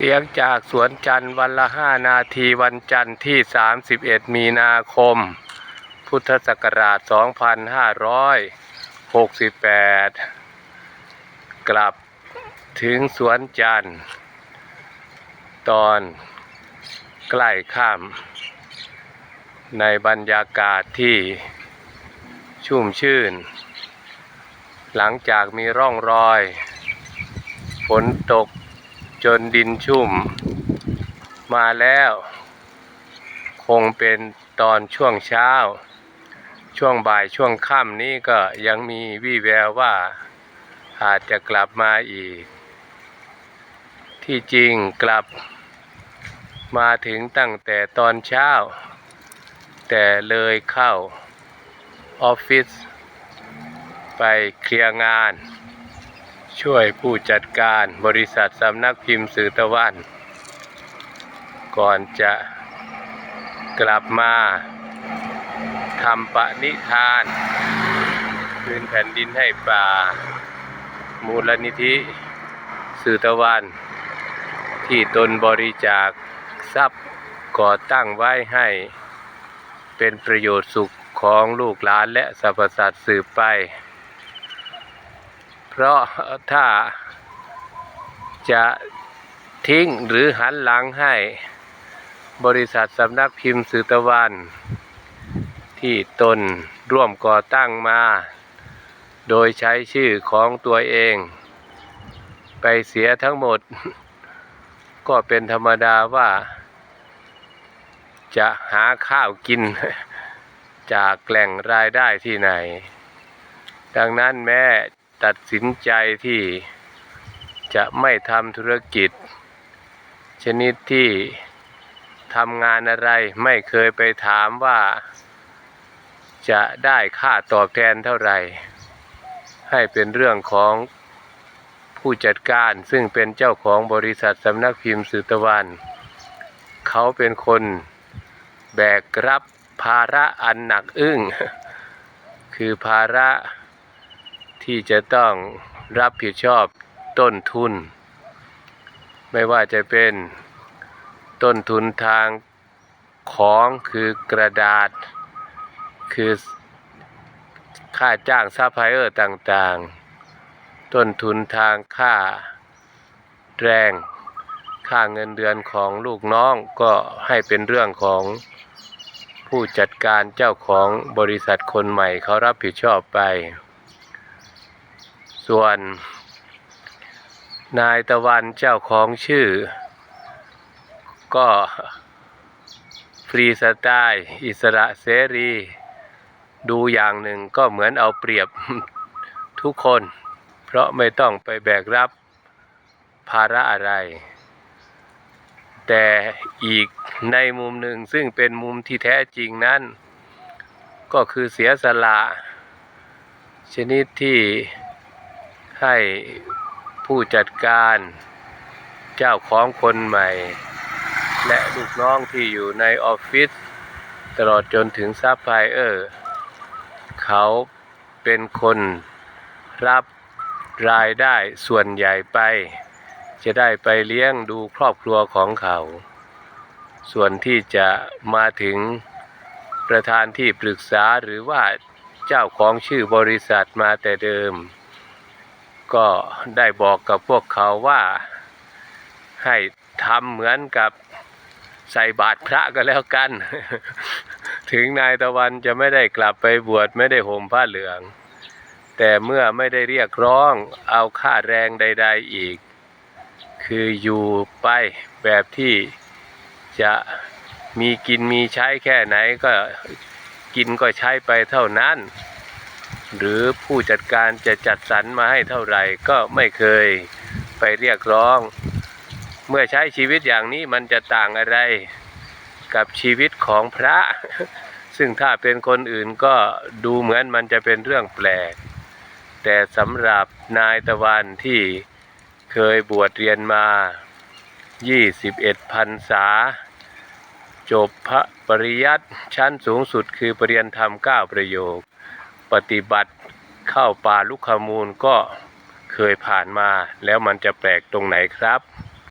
เสียงจากสวนจันทร์วันละห้านาทีวันจันทร์ที่ 31 มีนาคม พุทธศักราช 2568 กลับถึงสวนจันทร์ ตอนใกล้ค่ำในบรรยากาศที่ชุ่มชื่น หลังจากมีร่องรอย ฝนตก จนดินชุ่ม มาแล้ว คงเป็นตอนช่วงเช้า ช่วงบ่ายช่วงค่ำนี้ก็ยังมีวี่แววว่า อาจจะกลับมาอีก ที่จริงกลับ มาถึงตั้งแต่ตอนเช้า แต่เลยเข้าออฟฟิศไปเคลียร์งาน ช่วยผู้จัดการบริษัทสำนักพิมพ์สื่อตะวัน ก่อนจะกลับมาทำปณิธาน คืนแผ่นดินให้ป่า มูลนิธิสื่อตะวัน ที่ตนบริจาคทรัพย์ก่อตั้งไว้ให้ เป็นประโยชน์สุขของลูกหลานและสรรพสัตว์สืบไป เพราะถ้าจะทิ้งหรือหันหลังให้บริษัทสำนักพิมพ์สือตะวัน ที่ตนร่วมก่อตั้งมา โดยใช้ชื่อของตัวเอง ไปเสียทั้งหมด ก็เป็นธรรมดาว่า จะหาข้าวกิน จากแหล่งรายได้ที่ไหน ดังนั้นแม้ ตัดสินใจที่จะไม่ทำธุรกิจ ชนิดที่ทำงานอะไรไม่เคยไปถามว่าจะได้ค่าตอบแทนเท่าไหร่ ให้เป็นเรื่องของผู้จัดการซึ่งเป็นเจ้าของบริษัทสำนักพิมพ์สืตะวัน เขาเป็นคนแบกรับภาระอันหนักอึ้ง คือภาระ ที่จะต้องรับผิดชอบต้นทุน ไม่ว่าจะเป็นต้นทุนทางของคือกระดาษ คือค่าจ้างซัพพลายเออร์ต่างๆ ต้นทุนทางค่าแรง ค่าเงินเดือนของลูกน้องก็ให้เป็นเรื่องของผู้จัดการเจ้าของบริษัทคนใหม่เขารับผิดชอบไป ส่วน นายตะวันเจ้าของชื่อ ก็ฟรีสไตล์อิสระเสรี ดูอย่างหนึ่งก็เหมือนเอาเปรียบทุกคน เพราะไม่ต้องไปแบกรับภาระอะไร แต่อีกในมุมหนึ่งซึ่งเป็นมุมที่แท้จริงนั้น ก็คือเสียสละ ชนิดที่ ให้ผู้จัดการเจ้าของคนใหม่ และลูกน้องที่อยู่ในออฟฟิศตลอดจนถึงซัพพลายเออร์เขาเป็นคนรับรายได้ส่วนใหญ่ไป จะได้ไปเลี้ยงดูครอบครัวของเขา ส่วนที่จะมาถึงประธานที่ปรึกษาหรือว่าเจ้าของชื่อบริษัทมาแต่เดิม ก็ได้บอกกับพวกเขาว่าให้ทำเหมือนกับใส่บาตรพระก็แล้วกัน ถึงนายตะวันจะไม่ได้กลับไปบวชไม่ได้ห่มผ้าเหลือง แต่เมื่อไม่ได้เรียกร้องเอาค่าแรงใด ๆอีก คืออยู่ไปแบบที่จะมีกินมีใช้แค่ไหนก็กินก็ใช้ไปเท่านั้น หรือผู้จัดการจะจัดสรรมาให้เท่าไหร่ก็ไม่เคยไปเรียกร้อง เมื่อใช้ชีวิตอย่างนี้มันจะต่างอะไรกับชีวิตของพระ ซึ่งถ้าเป็นคนอื่นก็ดูเหมือนมันจะเป็นเรื่องแปลก แต่สำหรับนายตะวันที่เคยบวชเรียนมา 21พรรษา จบพระปริยัติชั้นสูงสุดคือปริญญาธรรม 9 ประโยค ปฏิบัติเข้าป่าลุกขมูลก็เคยผ่านมาแล้วมันจะแปลกตรงไหนครับ